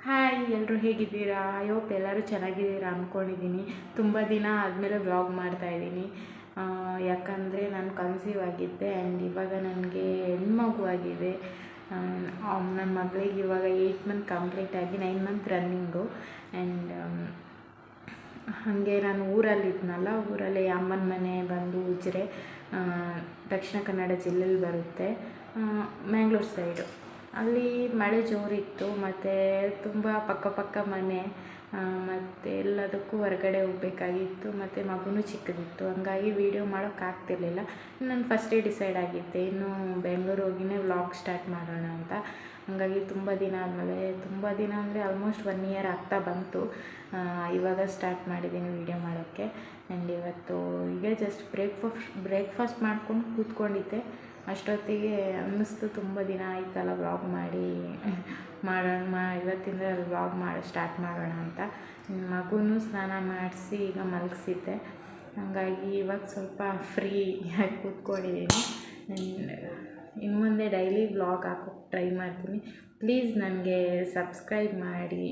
Hi ಎಲ್ಲರೂ ಹೇಗಿದ್ದೀರಾ? I hope ಎಲ್ಲರೂ ಚೆನ್ನಾಗಿದ್ದೀರಾ ಅಂದ್ಕೊಂಡಿದ್ದೀನಿ ತುಂಬ ದಿನ ಆದಮೇಲೆ ವ್ಲಾಗ್ ಮಾಡ್ತಾಯಿದ್ದೀನಿ ಯಾಕಂದರೆ ನಾನು ಕನ್ಸೀವ್ ಆಗಿದ್ದೆ ಆ್ಯಂಡ್ ಇವಾಗ ನನಗೆ ಹೆಣ್ಮಗು ಆಗಿದೆ. ನನ್ನ ಮಗಳಿಗೆ ಇವಾಗ ಏಯ್ಟ್ ಮಂತ್ ಕಂಪ್ಲೀಟ್ ಆಗಿ ನೈನ್ ಮಂತ್ ರನ್ನಿಂಗು ಆ್ಯಂಡ್ ಹಾಗೆ ನಾನು ಊರಲ್ಲಿದ್ದನಲ್ಲ ಊರಲ್ಲಿ ಅಮ್ಮನ ಮನೆ ಬಂದು ಉಜ್ರೆ ದಕ್ಷಿಣ ಕನ್ನಡ ಜಿಲ್ಲೆಯಲ್ಲಿ ಬರುತ್ತೆ ಮ್ಯಾಂಗ್ಳೂರ್ ಸೈಡು ಅಲ್ಲಿ ಮಳೆ ಜೋರಿತ್ತು, ಮತ್ತು ತುಂಬ ಪಕ್ಕ ಪಕ್ಕ ಮನೆ ಮತ್ತು ಎಲ್ಲದಕ್ಕೂ ಹೊರಗಡೆ ಹೋಗಬೇಕಾಗಿತ್ತು, ಮತ್ತು ಮಗುನೂ ಚಿಕ್ಕದಿತ್ತು. ಹಂಗಾಗಿ ವೀಡಿಯೋ ಮಾಡೋಕ್ಕಾಗ್ತಿರ್ಲಿಲ್ಲ ನಾನು ಫಸ್ಟೇ ಡಿಸೈಡ್ ಆಗಿದ್ದೆ, ಇನ್ನು ಬೆಂಗಳೂರು ಹೋಗಿನೇ ವ್ಲಾಗ್ ಸ್ಟಾರ್ಟ್ ಮಾಡೋಣ ಅಂತ. ಹಾಗಾಗಿ ತುಂಬ ದಿನ ಆದಮೇಲೆ, ತುಂಬ ದಿನ ಅಂದರೆ ಆಲ್ಮೋಸ್ಟ್ ಒನ್ ಇಯರ್ ಆಗ್ತಾ ಬಂತು ಇವಾಗ ಸ್ಟಾರ್ಟ್ ಮಾಡಿದ್ದೀನಿ ವೀಡಿಯೋ ಮಾಡೋಕ್ಕೆ. ಆ್ಯಂಡ್ ಇವತ್ತು ಈಗ ಜಸ್ಟ್ ಬ್ರೇಕ್ಫಾಸ್ಟ್ ಬ್ರೇಕ್ಫಾಸ್ಟ್ ಮಾಡ್ಕೊಂಡು ಕೂತ್ಕೊಂಡಿದ್ದೆ. ಅಷ್ಟೊತ್ತಿಗೆ ಅನ್ನಿಸ್ತು, ತುಂಬ ದಿನ ಆಯಿತಲ್ಲ ವ್ಲಾಗ್ ಮಾಡಿ, ಮಾಡೋಣ, ಮಾ, ಇವತ್ತಿಂದ ವ್ಲಾಗ್ ಮಾಡಿ ಸ್ಟಾರ್ಟ್ ಮಾಡೋಣ ಅಂತ. ಮಗುನೂ ಸ್ನಾನ ಮಾಡಿಸಿ ಈಗ ಮಲಗಿಸಿದ್ದೆ. ಹಾಗಾಗಿ ಇವಾಗ ಸ್ವಲ್ಪ ಫ್ರೀ ಆಗಿ ಕೂತ್ಕೊಂಡಿದ್ದೀನಿ ಇನ್ನು ಮುಂದೆ ಡೈಲಿ ವ್ಲಾಗ್ ಹಾಕೋಕ್ಕೆ ಟ್ರೈ ಮಾಡ್ತೀನಿ. ಪ್ಲೀಸ್ ನನಗೆ ಸಬ್ಸ್ಕ್ರೈಬ್ ಮಾಡಿ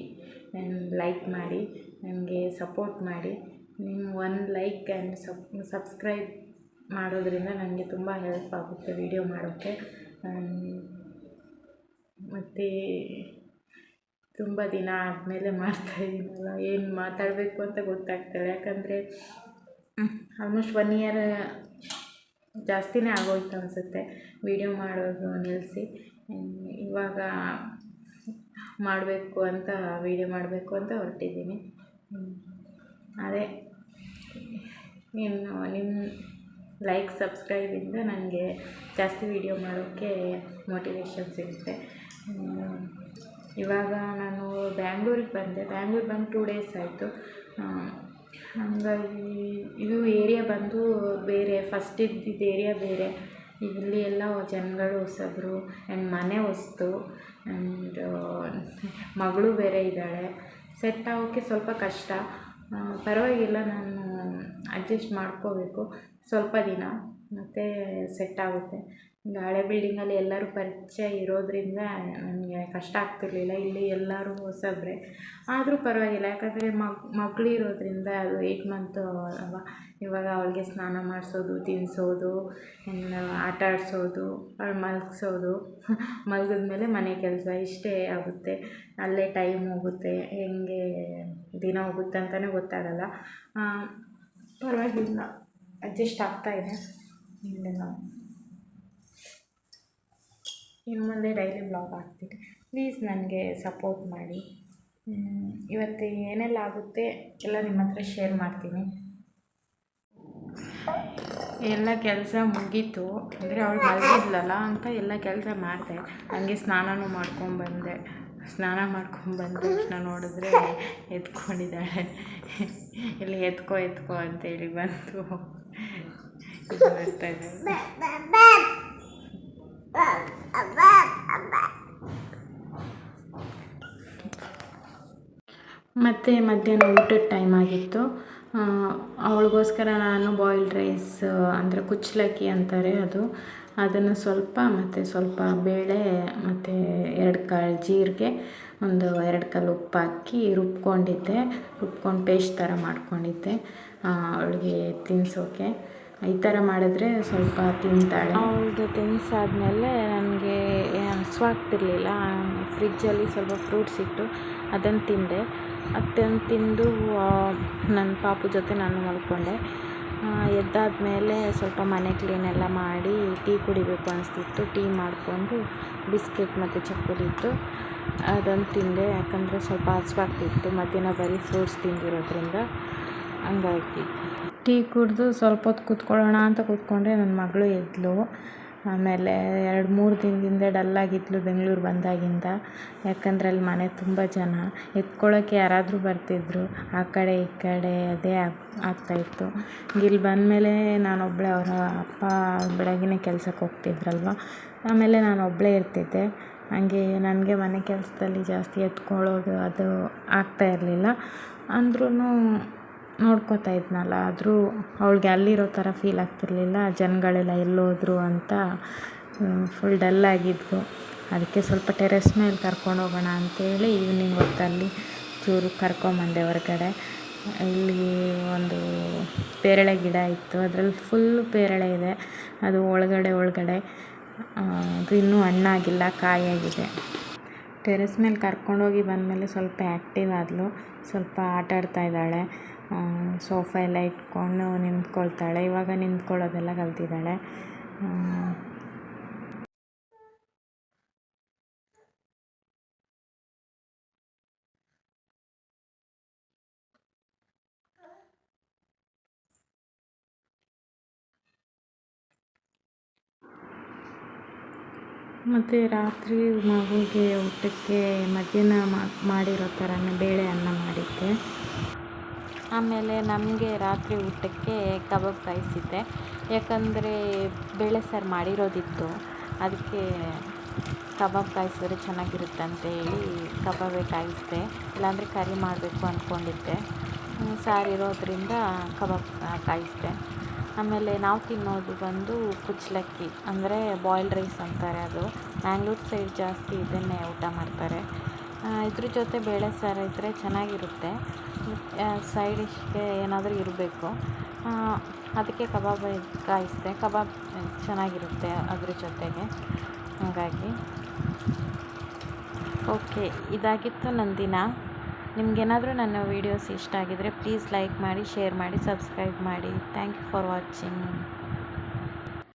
ಲೈಕ್ ಮಾಡಿ, ನನಗೆ ಸಪೋರ್ಟ್ ಮಾಡಿ. ನಿಮ್ಮ ಒಂದು ಲೈಕ್ ಆ್ಯಂಡ್ ಸಬ್ ಸಬ್ಸ್ಕ್ರೈಬ್ ಮಾಡೋದ್ರಿಂದ ನನಗೆ ತುಂಬ ಹೆಲ್ಪ್ ಆಗುತ್ತೆ ವೀಡಿಯೋ ಮಾಡೋಕ್ಕೆ. ಮತ್ತು ತುಂಬ ದಿನ ಆದಮೇಲೆ ಮಾಡ್ತಾಯಿದ್ದೀನಲ್ಲ ಏನು ಮಾತಾಡಬೇಕು ಅಂತ ಗೊತ್ತಾಗ್ತಿಲ್ಲ ಯಾಕಂದರೆ ಆಲ್ಮೋಸ್ಟ್ ಒನ್ ಇಯರ್ ಜಾಸ್ತಿನೇ ಆಗೋಯ್ತು ಅನಿಸುತ್ತೆ ವೀಡಿಯೋ ಮಾಡೋದು ನಿಲ್ಲಿಸಿ ಇವಾಗ ಮಾಡಬೇಕು ಅಂತ ವೀಡಿಯೋ ಮಾಡಬೇಕು ಅಂತ ಹೊರಟಿದ್ದೀನಿ. ಅದೇ ಇನ್ನು ನಿಮ್ಮ ಲೈಕ್ ಸಬ್ಸ್ಕ್ರೈಬಿಂದ ನನಗೆ ಜಾಸ್ತಿ ವೀಡಿಯೋ ಮಾಡೋಕ್ಕೆ ಮೋಟಿವೇಶನ್ ಸಿಗುತ್ತೆ ಇವಾಗ ನಾನು ಬ್ಯಾಂಗ್ಳೂರಿಗೆ ಬಂದೆ. ಬ್ಯಾಂಗ್ಳೂರು ಬಂದು ಟೂ ಡೇಸ್ ಆಯಿತು. ಹಾಗಾಗಿ ಇದು ಏರಿಯಾ ಬಂದು ಬೇರೆ ಫಸ್ಟ್ ಇದ್ದಿದ್ದು ಏರಿಯಾ ಬೇರೆ. ಇಲ್ಲಿ ಎಲ್ಲ ಜನಗಳು ಹೊಸಬ್ರು ಆ್ಯಂಡ್ ಮನೆ ಹೊಸ್ತು ಆ್ಯಂಡ್ ಮಗಳು ಬೇರೆ ಇದ್ದಾಳೆ. ಸೆಟ್ ಆಗೋಕ್ಕೆ ಸ್ವಲ್ಪ ಕಷ್ಟ. ಪರವಾಗಿಲ್ಲ, ನಾನು ಅಡ್ಜಸ್ಟ್ ಮಾಡ್ಕೋಬೇಕು. ಸ್ವಲ್ಪ ದಿನ ಮತ್ತು ಸೆಟ್ ಆಗುತ್ತೆ. ಈಗ ಹಳೆ ಬಿಲ್ಡಿಂಗಲ್ಲಿ ಎಲ್ಲರೂ ಪರಿಚಯ ಇರೋದರಿಂದ ನನಗೆ ಕಷ್ಟ ಆಗ್ತಿರಲಿಲ್ಲ. ಇಲ್ಲಿ ಎಲ್ಲರೂ ಹೊಸಬ್ರೆ. ಆದರೂ ಪರವಾಗಿಲ್ಲ. ಯಾಕಂದರೆ ಮಗಳು ಅದು ಏಯ್ಟ್ ಮಂತು ಅಲ್ವಾ. ಇವಾಗ ಅವಳಿಗೆ ಸ್ನಾನ ಮಾಡಿಸೋದು ತಿನ್ನಿಸೋದು ಆಟ ಆಡಿಸೋದು, ಅವಳು ಮಲಗಿಸೋದು. ಮಲಗಿದ ಮೇಲೆ ಮನೆ ಕೆಲಸ ಇಷ್ಟೇ ಆಗುತ್ತೆ. ಅಲ್ಲೇ ಟೈಮ್ ಹೋಗುತ್ತೆ. ಹೆಂಗೆ ದಿನ ಹೋಗುತ್ತೆ ಅಂತಲೇ ಗೊತ್ತಾಗಲ್ಲ. ಪರವಾಗಿಲ್ಲ. ಅಡ್ಜಸ್ಟ್ ಆಗ್ತಾ ಇದೆ. ಇಲ್ಲೆಲ್ಲ. ಇನ್ನು ಮುಂದೆ ಡೈಲಿ ಬ್ಲಾಗ್ ಹಾಕ್ತೀನಿ. ಪ್ಲೀಸ್ ನನಗೆ ಸಪೋರ್ಟ್ ಮಾಡಿ. ಇವತ್ತು ಏನೆಲ್ಲ ಆಗುತ್ತೆ ಎಲ್ಲ ನಿಮ್ಮ ಹತ್ರ ಶೇರ್ ಮಾಡ್ತೀನಿ. ಎಲ್ಲ ಕೆಲಸ ಮುಗೀತು. ಅಂದರೆ ಅವಳು ಮಲಗಿದ್ಲಲ್ಲ ಅಂತ ಎಲ್ಲ ಕೆಲಸ ಮಾಡಿದೆ. ಹಂಗೆ ಸ್ನಾನನೂ ಮಾಡ್ಕೊಂಬಂದೆ ಸ್ನಾನ ಮಾಡ್ಕೊಂಡ್ಬಂದ ತಕ್ಷಣ ನೋಡಿದ್ರೆ ಎತ್ಕೊಂಡಿದ್ದಾಳೆ. ಇಲ್ಲಿ ಎತ್ಕೊ ಎತ್ಕೊ ಅಂತೇಳಿ ಬಂತು ಬರ್ತಾ ಮತ್ತು ಮಧ್ಯಾಹ್ನ ಊಟದ ಟೈಮ್ ಆಗಿತ್ತು. ಅವಳಿಗೋಸ್ಕರ ನಾನು ಬಾಯ್ಲ್ಡ್ ರೈಸ್ ಅಂದರೆ ಕುಚ್ಚಲಕ್ಕಿ ಅಂತಾರೆ ಅದು. ಅದನ್ನು ಸ್ವಲ್ಪ ಮತ್ತು ಸ್ವಲ್ಪ ಬೇಳೆ ಮತ್ತು ಎರಡು ಕಾಳು ಜೀರಿಗೆ, ಒಂದು ಎರಡು ಕಾಲು ಉಪ್ಪು ಹಾಕಿ ರುಬ್ಕೊಂಡಿದ್ದೆ. ರುಬ್ಕೊಂಡು ಪೇಸ್ಟ್ ಥರ ಮಾಡ್ಕೊಂಡಿದ್ದೆ. ಅವಳಿಗೆ ತಿನ್ನಿಸೋಕೆ ಈ ಥರ ಮಾಡಿದ್ರೆ ಸ್ವಲ್ಪ ತಿಂತಾಳೆ. ಅವಳಿಗೆ ತಿನ್ನಿಸಾದ್ಮೇಲೆ ನನಗೆ ಹಸುವಾಗ್ತಿರ್ಲಿಲ್ಲ ಫ್ರಿಜ್ಜಲ್ಲಿ ಸ್ವಲ್ಪ ಫ್ರೂಟ್ಸ್ ಇಟ್ಟು ಅದನ್ನು ತಿಂದೆ. ಅದನ್ನು ತಿಂದು ನನ್ನ ಪಾಪು ಜೊತೆ ನಾನು ಮಲ್ಕೊಂಡೆ. ಎದ್ದಾದಮೇಲೆ ಸ್ವಲ್ಪ ಮನೆ ಕ್ಲೀನೆಲ್ಲ ಮಾಡಿ ಟೀ ಕುಡಿಬೇಕು ಅನಿಸ್ತಿತ್ತು. ಟೀ ಮಾಡಿಕೊಂಡು ಬಿಸ್ಕೆಟ್ ಮತ್ತು ಚಕ್ಕುಲಿ ಇತ್ತು. ಅದನ್ನು ತಿಂದೆ. ಯಾಕಂದರೆ ಸ್ವಲ್ಪ ಹಸಿವಾಗ್ತಿತ್ತು. ಮಧ್ಯಾಹ್ನ ಬರೀ ಫ್ರೂಟ್ಸ್ ತಿಂದಿರೋದ್ರಿಂದ ಹಂಗಾಗಿ ಟೀ ಕುಡಿದು ಸ್ವಲ್ಪ ಹೊತ್ತು ಕೂತ್ಕೊಳ್ಳೋಣ ಅಂತ ಕೂತ್ಕೊಂಡ್ರೆ ನನ್ನ ಮಗಳು ಎದ್ದಳು ಆಮೇಲೆ ಎರಡು ಮೂರು ದಿನದಿಂದ ಡಲ್ಲಾಗಿದ್ಲು ಬೆಂಗಳೂರು ಬಂದಾಗಿಂದ. ಯಾಕಂದರೆ ಅಲ್ಲಿ ಮನೆ ತುಂಬ ಜನ. ಎತ್ಕೊಳ್ಳೋಕ್ಕೆ ಯಾರಾದರೂ ಬರ್ತಿದ್ದರು ಆ ಕಡೆ, ಈ ಕಡೆ ಅದೇ ಆಗ್ತಾಯಿತ್ತು ಇಲ್ಲಿ ಬಂದಮೇಲೆ ನಾನೊಬ್ಬಳೆ ಅವರ ಅಪ್ಪ ಬೆಳಗ್ಗೆನೇ ಕೆಲ್ಸಕ್ಕೆ ಹೋಗ್ತಿದ್ರಲ್ವ? ಆಮೇಲೆ ನಾನು ಒಬ್ಬಳೇ ಇರ್ತಿದ್ದೆ. ಹಂಗೆ ನನಗೆ ಮನೆ ಕೆಲಸದಲ್ಲಿ ಜಾಸ್ತಿ ಎತ್ಕೊಳ್ಳೋದು ಅದು ಆಗ್ತಾ ಇರಲಿಲ್ಲ. ಅಂದ್ರೂ ನೋಡ್ಕೋತಾ ಇದ್ನಲ್ಲ, ಆದರೂ ಅವ್ಳಿಗೆ ಅಲ್ಲಿರೋ ಥರ ಫೀಲ್ ಆಗ್ತಿರಲಿಲ್ಲ. ಜನಗಳೆಲ್ಲ ಎಲ್ಲೋದ್ರು ಅಂತ ಫುಲ್ ಡಲ್ ಅದಕ್ಕೆ ಸ್ವಲ್ಪ ಟೆರೆಸ್ ಮೇಲೆ ಕರ್ಕೊಂಡು ಹೋಗೋಣ ಅಂತೇಳಿ ಈವ್ನಿಂಗ್ ಹೊತ್ತಲ್ಲಿ ಚೂರು ಕರ್ಕೊಂಬಂದೆ ಹೊರಗಡೆ. ಇಲ್ಲಿ ಒಂದು ಪೇರಳೆ ಗಿಡ ಇತ್ತು, ಅದರಲ್ಲಿ ಫುಲ್ಲು ಪೇರಳೆ ಇದೆ. ಅದು ಒಳಗಡೆ ಒಳಗಡೆ ಅದು ಇನ್ನೂ ಹಣ್ಣಾಗಿಲ್ಲ, ಕಾಯಾಗಿದೆ. ಟೆರೆಸ್ ಮೇಲೆ ಕರ್ಕೊಂಡೋಗಿ ಬಂದಮೇಲೆ ಸ್ವಲ್ಪ ಆ್ಯಕ್ಟಿವ್ ಆದಳು ಸ್ವಲ್ಪ ಆಟ ಆಡ್ತಾ ಇದ್ದಾಳೆ. ಸೋಫಾ ಎಲ್ಲ ಇಟ್ಕೊಂಡು ನಿಂತ್ಕೊಳ್ತಾಳೆ. ಇವಾಗ ನಿಂತ್ಕೊಳ್ಳೋದೆಲ್ಲ ಕಲ್ತಿದ್ದಾಳೆ. ಮತ್ತು ರಾತ್ರಿ ಮಗುಗೆ ಊಟಕ್ಕೆ ಮಧ್ಯಾಹ್ನ ಮಾಡಿರೋ ಥರನೇ ಬೇಳೆ ಅನ್ನ ಮಾಡಿದ್ದೆ. ಆಮೇಲೆ ನಮಗೆ ರಾತ್ರಿ ಊಟಕ್ಕೆ ಕಬಾಬ್ ಕಾಯಿಸಿದ್ದೆ. ಯಾಕಂದರೆ ಬೇಳೆ ಸಾರು ಮಾಡಿರೋದಿತ್ತು. ಅದಕ್ಕೆ ಕಬಾಬ್ ಕಾಯಿಸಿದ್ರೆ ಚೆನ್ನಾಗಿರುತ್ತೆ ಅಂತೇಳಿ ಕಬಾಬೇ ಕಾಯಿಸಿದೆ. ಇಲ್ಲಾಂದರೆ ಕರಿ ಮಾಡಬೇಕು ಅಂದ್ಕೊಂಡಿದ್ದೆ. ಸಾರು ಇರೋದ್ರಿಂದ ಕಬಾಬ್ ಕಾಯಿಸಿದೆ. ಆಮೇಲೆ ನಾವು ತಿನ್ನೋದು ಬಂದು ಕುಚ್ಚಲಕ್ಕಿ, ಅಂದರೆ ಬಾಯ್ಲ್ಡ್ ರೈಸ್ ಅಂತಾರೆ ಅದು. ಮ್ಯಾಂಗ್ಳೂರ್ ಸೈಡ್ ಜಾಸ್ತಿ ಇದನ್ನೇ ಊಟ ಮಾಡ್ತಾರೆ. ಇದ್ರ ಜೊತೆ ಬೇಳೆ ಸಾರು ಇದ್ದರೆ ಚೆನ್ನಾಗಿರುತ್ತೆ. ಸೈಡ್ ಡಿಶ್ಗೆ ಏನಾದರೂ ಇರಬೇಕು. ಅದಕ್ಕೆ ಕಬಾಬ್ ಕಾಯಿಸಿದೆ. ಕಬಾಬ್ ಚೆನ್ನಾಗಿರುತ್ತೆ ಅದ್ರ ಜೊತೆಗೆ. ಹಾಗಾಗಿ. ಓಕೆ, ಇದಾಗಿತ್ತು ನನ್ನ ದಿನ ನಿಮಗೇನಾದರೂ ನನ್ನ ವೀಡಿಯೋಸ್ ಇಷ್ಟ ಆಗಿದರೆ ಪ್ಲೀಸ್ ಲೈಕ್ ಮಾಡಿ ಶೇರ್ ಮಾಡಿ ಸಬ್ಸ್ಕ್ರೈಬ್ ಮಾಡಿ. Thank you for watching